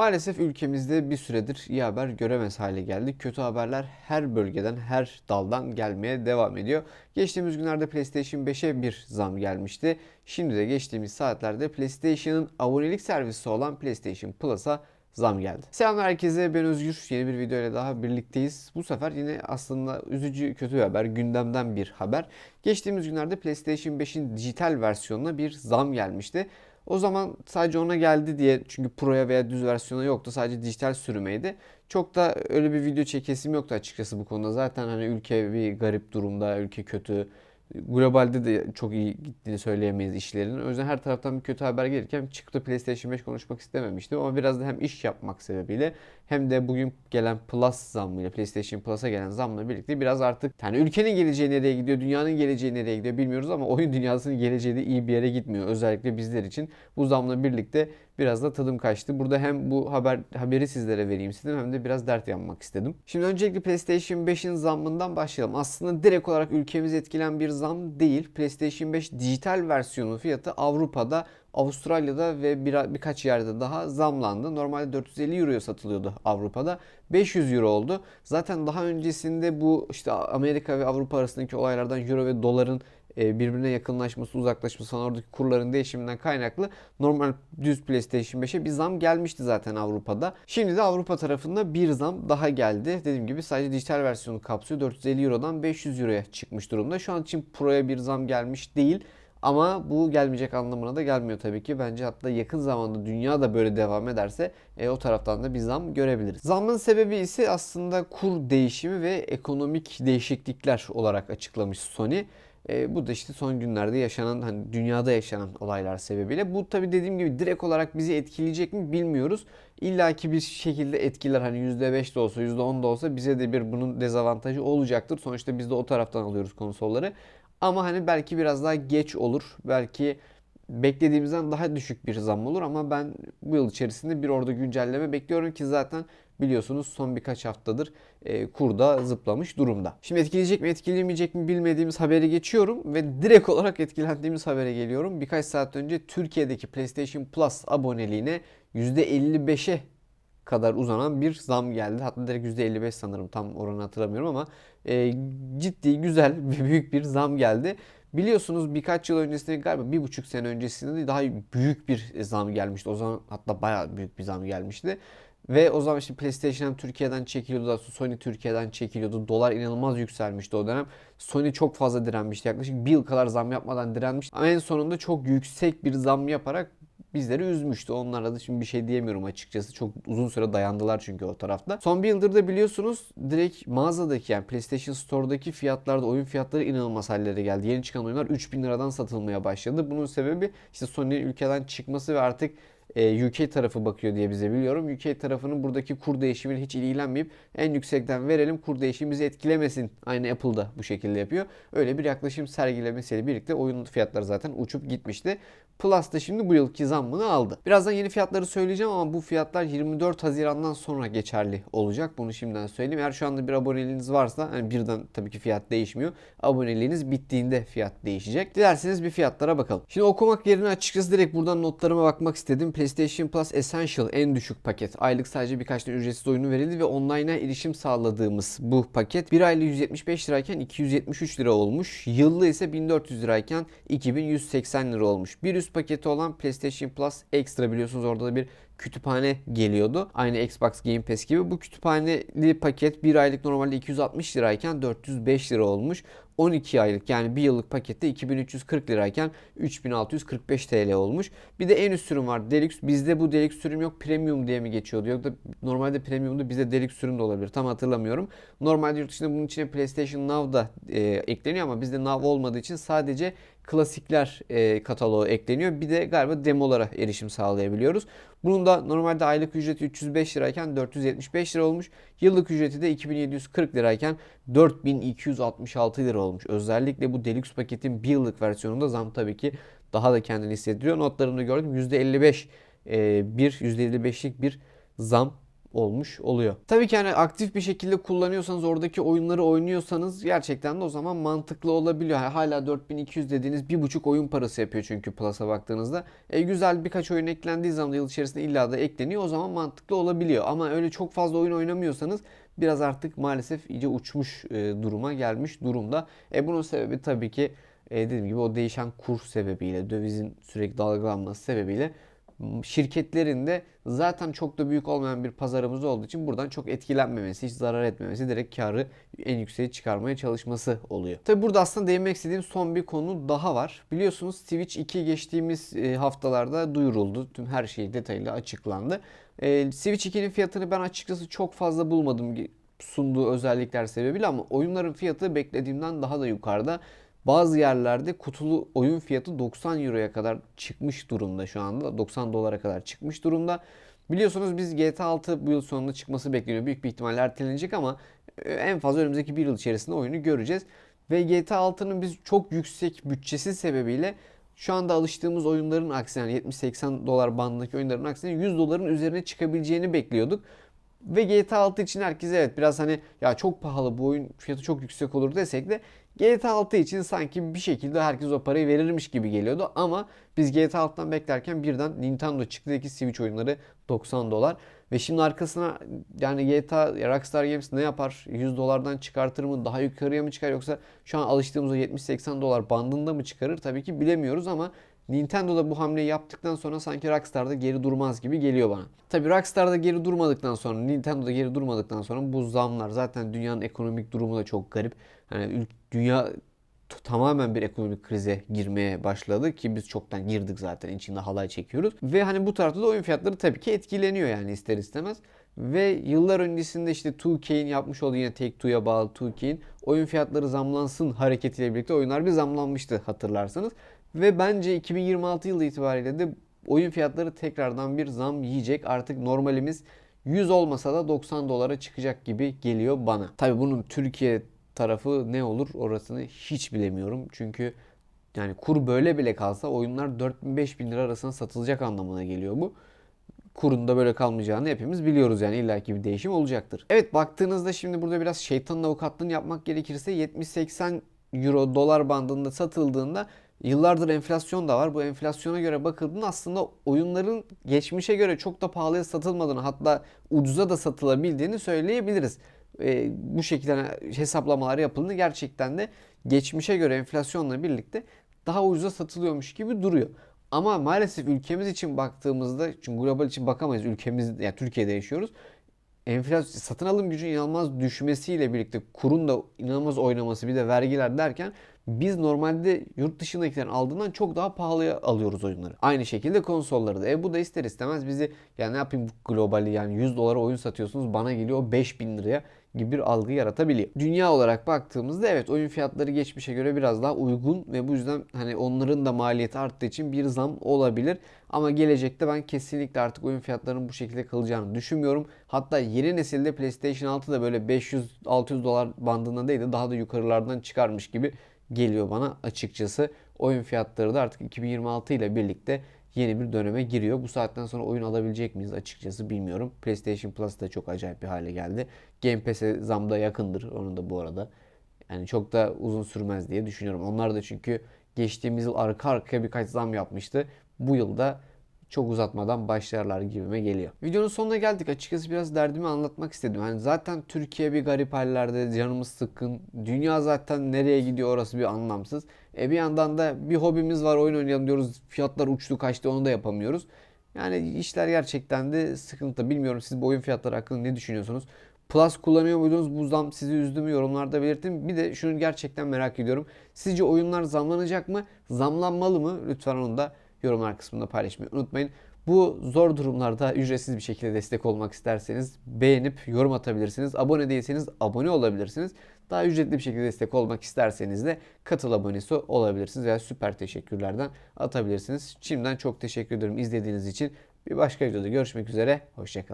Maalesef ülkemizde bir süredir iyi haber göremez hale geldik. Kötü haberler her bölgeden, her daldan gelmeye devam ediyor. Geçtiğimiz günlerde PlayStation 5'e bir zam gelmişti. Şimdi de geçtiğimiz saatlerde PlayStation'ın abonelik servisi olan PlayStation Plus'a zam geldi. Selamlar herkese ben Özgür. Yeni bir video ile daha birlikteyiz. Bu sefer yine aslında üzücü kötü bir haber. Gündemden bir haber. Geçtiğimiz günlerde PlayStation 5'in dijital versiyonuna bir zam gelmişti. O zaman sadece ona geldi diye çünkü Pro'ya veya düz versiyona yoktu. Sadece dijital sürümeydi. Çok da öyle bir video çekesim yoktu açıkçası bu konuda. Zaten hani ülke bir garip durumda, ülke kötü. Globalde de çok iyi gittiğini söyleyemeyiz işlerinin. O yüzden her taraftan bir kötü haber gelirken da PlayStation 5 konuşmak istememiştim. Ama biraz da hem iş yapmak sebebiyle hem de bugün gelen Plus zammıyla PlayStation Plus'a gelen zamla birlikte biraz artık yani ülkenin geleceği nereye gidiyor, dünyanın geleceği nereye gidiyor bilmiyoruz ama oyun dünyasının geleceği de iyi bir yere gitmiyor. Özellikle bizler için bu zamla birlikte biraz da tadım kaçtı. Burada hem bu haber haberi sizlere vereyim istedim hem de biraz dert yanmak istedim. Şimdi öncelikle PlayStation 5'in zammından başlayalım. Aslında direkt olarak ülkemizi etkilen bir zam değil. PlayStation 5 dijital versiyonu fiyatı Avrupa'da Avustralya'da ve bir, birkaç yerde daha zamlandı. Normalde 450 euroya satılıyordu Avrupa'da. 500 euro oldu. Zaten daha öncesinde bu işte Amerika ve Avrupa arasındaki olaylardan euro ve doların e, birbirine yakınlaşması, uzaklaşması falan oradaki kurların değişiminden kaynaklı normal düz PlayStation 5'e bir zam gelmişti zaten Avrupa'da. Şimdi de Avrupa tarafında bir zam daha geldi. Dediğim gibi sadece dijital versiyonu kapsıyor. 450 Euro'dan 500 Euro'ya çıkmış durumda. Şu an için Pro'ya bir zam gelmiş değil. Ama bu gelmeyecek anlamına da gelmiyor tabii ki. Bence hatta yakın zamanda dünya da böyle devam ederse e, o taraftan da bir zam görebiliriz. Zamın sebebi ise aslında kur değişimi ve ekonomik değişiklikler olarak açıklamış Sony. E, bu da işte son günlerde yaşanan hani dünyada yaşanan olaylar sebebiyle. Bu tabi dediğim gibi direkt olarak bizi etkileyecek mi bilmiyoruz. İlla ki bir şekilde etkiler hani %5 de olsa %10 da olsa bize de bir bunun dezavantajı olacaktır. Sonuçta biz de o taraftan alıyoruz konsolları. Ama hani belki biraz daha geç olur. Belki beklediğimizden daha düşük bir zam olur ama ben bu yıl içerisinde bir orada güncelleme bekliyorum ki zaten biliyorsunuz son birkaç haftadır e, kurda zıplamış durumda. Şimdi etkileyecek mi etkileyemeyecek mi bilmediğimiz haberi geçiyorum ve direkt olarak etkilendiğimiz habere geliyorum. Birkaç saat önce Türkiye'deki PlayStation Plus aboneliğine %55'e kadar uzanan bir zam geldi. Hatta direkt %55 sanırım tam oranı hatırlamıyorum ama e, ciddi güzel ve büyük bir zam geldi. Biliyorsunuz birkaç yıl öncesinde galiba bir buçuk sene öncesinde de daha büyük bir zam gelmişti. O zaman hatta bayağı büyük bir zam gelmişti. Ve o zaman işte PlayStation Türkiye'den çekiliyordu. Sony Türkiye'den çekiliyordu. Dolar inanılmaz yükselmişti o dönem. Sony çok fazla direnmişti. Yaklaşık bir yıl kadar zam yapmadan direnmişti. Ama en sonunda çok yüksek bir zam yaparak bizleri üzmüştü. Onlara da şimdi bir şey diyemiyorum açıkçası. Çok uzun süre dayandılar çünkü o tarafta. Son bir yıldır da biliyorsunuz direkt mağazadaki yani PlayStation Store'daki fiyatlarda oyun fiyatları inanılmaz hallere geldi. Yeni çıkan oyunlar 3000 liradan satılmaya başladı. Bunun sebebi işte Sony'nin ülkeden çıkması ve artık e, UK tarafı bakıyor diye bize biliyorum. UK tarafının buradaki kur değişimiyle hiç ilgilenmeyip en yüksekten verelim kur değişimi etkilemesin. Aynı Apple'da bu şekilde yapıyor. Öyle bir yaklaşım sergilemesiyle birlikte oyun fiyatları zaten uçup gitmişti. Plus da şimdi bu yılki zammını aldı. Birazdan yeni fiyatları söyleyeceğim ama bu fiyatlar 24 Haziran'dan sonra geçerli olacak. Bunu şimdiden söyleyeyim. Eğer şu anda bir aboneliğiniz varsa hani birden tabii ki fiyat değişmiyor. Aboneliğiniz bittiğinde fiyat değişecek. Dilerseniz bir fiyatlara bakalım. Şimdi okumak yerine açıkçası direkt buradan notlarıma bakmak istedim. PlayStation Plus Essential en düşük paket. Aylık sadece birkaç tane ücretsiz oyunu verildi ve online'a erişim sağladığımız bu paket bir aylık 175 lirayken 273 lira olmuş. Yıllı ise 1400 lirayken 2180 lira olmuş. Bir üst paketi olan PlayStation Plus Extra biliyorsunuz orada da bir kütüphane geliyordu. Aynı Xbox Game Pass gibi. Bu kütüphaneli paket bir aylık normalde 260 lirayken 405 lira olmuş. 12 aylık yani bir yıllık pakette 2340 lirayken 3645 TL olmuş. Bir de en üst sürüm var Deluxe. Bizde bu Deluxe sürüm yok. Premium diye mi geçiyordu? Yok da normalde Premium'da bizde Deluxe sürüm de olabilir. Tam hatırlamıyorum. Normalde yurt dışında bunun içine PlayStation Now da e, ekleniyor ama bizde Now olmadığı için sadece klasikler e, kataloğu ekleniyor. Bir de galiba demolara erişim sağlayabiliyoruz. Bunun da normalde aylık ücreti 305 lirayken 475 lira olmuş. Yıllık ücreti de 2740 lirayken 4266 lira olmuş. Özellikle bu deluxe paketin bir yıllık versiyonunda zam tabii ki daha da kendini hissettiriyor. Notlarımda gördüm %55 e, bir %55'lik bir zam olmuş oluyor. Tabii ki hani aktif bir şekilde kullanıyorsanız oradaki oyunları oynuyorsanız gerçekten de o zaman mantıklı olabiliyor. Yani hala 4200 dediğiniz bir buçuk oyun parası yapıyor çünkü Plus'a baktığınızda. E, güzel birkaç oyun eklendiği zaman yıl içerisinde illa da ekleniyor o zaman mantıklı olabiliyor. Ama öyle çok fazla oyun oynamıyorsanız biraz artık maalesef iyice uçmuş e, duruma gelmiş durumda. E bunun sebebi tabii ki e, dediğim gibi o değişen kur sebebiyle, dövizin sürekli dalgalanması sebebiyle şirketlerin de zaten çok da büyük olmayan bir pazarımız olduğu için buradan çok etkilenmemesi, hiç zarar etmemesi, direkt karı en yükseğe çıkarmaya çalışması oluyor. Tabi burada aslında değinmek istediğim son bir konu daha var. Biliyorsunuz Switch 2 geçtiğimiz e, haftalarda duyuruldu. Tüm her şey detaylı açıklandı. E, Switch 2'nin fiyatını ben açıkçası çok fazla bulmadım sunduğu özellikler sebebiyle ama oyunların fiyatı beklediğimden daha da yukarıda. Bazı yerlerde kutulu oyun fiyatı 90 Euro'ya kadar çıkmış durumda şu anda. 90 dolara kadar çıkmış durumda. Biliyorsunuz biz GTA 6 bu yıl sonunda çıkması bekleniyor. Büyük bir ihtimalle ertelenecek ama e, en fazla önümüzdeki bir yıl içerisinde oyunu göreceğiz. Ve GTA 6'nın biz çok yüksek bütçesi sebebiyle şu anda alıştığımız oyunların aksine yani 70-80 dolar bandındaki oyunların aksine 100 doların üzerine çıkabileceğini bekliyorduk. Ve GTA 6 için herkes evet biraz hani ya çok pahalı bu oyun fiyatı çok yüksek olur desek de GTA 6 için sanki bir şekilde herkes o parayı verirmiş gibi geliyordu ama biz GTA 6'dan beklerken birden Nintendo çıktı ki Switch oyunları 90 dolar ve şimdi arkasına yani GTA Rockstar Games ne yapar? 100 dolardan çıkartır mı? Daha yukarıya mı çıkar yoksa şu an alıştığımız o 70-80 dolar bandında mı çıkarır? Tabii ki bilemiyoruz ama Nintendo da bu hamleyi yaptıktan sonra sanki Rockstar'da geri durmaz gibi geliyor bana. Tabi Rockstar'da geri durmadıktan sonra, Nintendo'da geri durmadıktan sonra bu zamlar zaten dünyanın ekonomik durumu da çok garip. Hani dünya tamamen bir ekonomik krize girmeye başladı ki biz çoktan girdik zaten içinde halay çekiyoruz. Ve hani bu tarafta da oyun fiyatları tabii ki etkileniyor yani ister istemez. Ve yıllar öncesinde işte 2K'in yapmış olduğu yine Take-Two'ya bağlı 2K'in oyun fiyatları zamlansın hareketiyle birlikte oyunlar bir zamlanmıştı hatırlarsanız. Ve bence 2026 yılı itibariyle de oyun fiyatları tekrardan bir zam yiyecek. Artık normalimiz 100 olmasa da 90 dolara çıkacak gibi geliyor bana. Tabi bunun Türkiye tarafı ne olur orasını hiç bilemiyorum. Çünkü yani kur böyle bile kalsa oyunlar 4000-5000 lira arasında satılacak anlamına geliyor bu. Kurun da böyle kalmayacağını hepimiz biliyoruz yani illaki bir değişim olacaktır. Evet baktığınızda şimdi burada biraz şeytanın avukatlığını yapmak gerekirse 70-80 euro dolar bandında satıldığında Yıllardır enflasyon da var. Bu enflasyona göre bakıldığında aslında oyunların geçmişe göre çok da pahalıya satılmadığını hatta ucuza da satılabildiğini söyleyebiliriz. E, bu şekilde hesaplamalar yapıldığında gerçekten de geçmişe göre enflasyonla birlikte daha ucuza satılıyormuş gibi duruyor. Ama maalesef ülkemiz için baktığımızda çünkü global için bakamayız ülkemiz yani Türkiye'de yaşıyoruz. Enflasyon satın alım gücü inanılmaz düşmesiyle birlikte kurun da inanılmaz oynaması bir de vergiler derken biz normalde yurt dışındakilerin aldığından çok daha pahalıya alıyoruz oyunları. Aynı şekilde konsolları da. E bu da ister istemez bizi yani ne yapayım globali yani 100 dolara oyun satıyorsunuz bana geliyor 5000 liraya gibi bir algı yaratabiliyor. Dünya olarak baktığımızda evet oyun fiyatları geçmişe göre biraz daha uygun ve bu yüzden hani onların da maliyeti arttığı için bir zam olabilir. Ama gelecekte ben kesinlikle artık oyun fiyatlarının bu şekilde kalacağını düşünmüyorum. Hatta yeni nesilde PlayStation 6 da böyle 500-600 dolar bandında değil de daha da yukarılardan çıkarmış gibi geliyor bana açıkçası. Oyun fiyatları da artık 2026 ile birlikte yeni bir döneme giriyor. Bu saatten sonra oyun alabilecek miyiz açıkçası bilmiyorum. PlayStation Plus da çok acayip bir hale geldi. Game Pass'e zamda yakındır onun da bu arada. Yani çok da uzun sürmez diye düşünüyorum. Onlar da çünkü geçtiğimiz yıl arka arkaya birkaç zam yapmıştı. Bu yılda çok uzatmadan başlarlar gibime geliyor. Videonun sonuna geldik. Açıkçası biraz derdimi anlatmak istedim. Hani zaten Türkiye bir garip hallerde canımız sıkkın. Dünya zaten nereye gidiyor orası bir anlamsız. E bir yandan da bir hobimiz var oyun oynayalım diyoruz. Fiyatlar uçtu kaçtı onu da yapamıyoruz. Yani işler gerçekten de sıkıntı. Bilmiyorum siz bu oyun fiyatları hakkında ne düşünüyorsunuz? Plus kullanıyor muydunuz? Bu zam sizi üzdü mü? Yorumlarda belirtin. Bir de şunu gerçekten merak ediyorum. Sizce oyunlar zamlanacak mı? Zamlanmalı mı? Lütfen onu da yorumlar kısmında paylaşmayı unutmayın. Bu zor durumlarda ücretsiz bir şekilde destek olmak isterseniz beğenip yorum atabilirsiniz. Abone değilseniz abone olabilirsiniz. Daha ücretli bir şekilde destek olmak isterseniz de katıl abonesi olabilirsiniz veya süper teşekkürlerden atabilirsiniz. Şimdiden çok teşekkür ederim izlediğiniz için. Bir başka videoda görüşmek üzere. Hoşçakalın.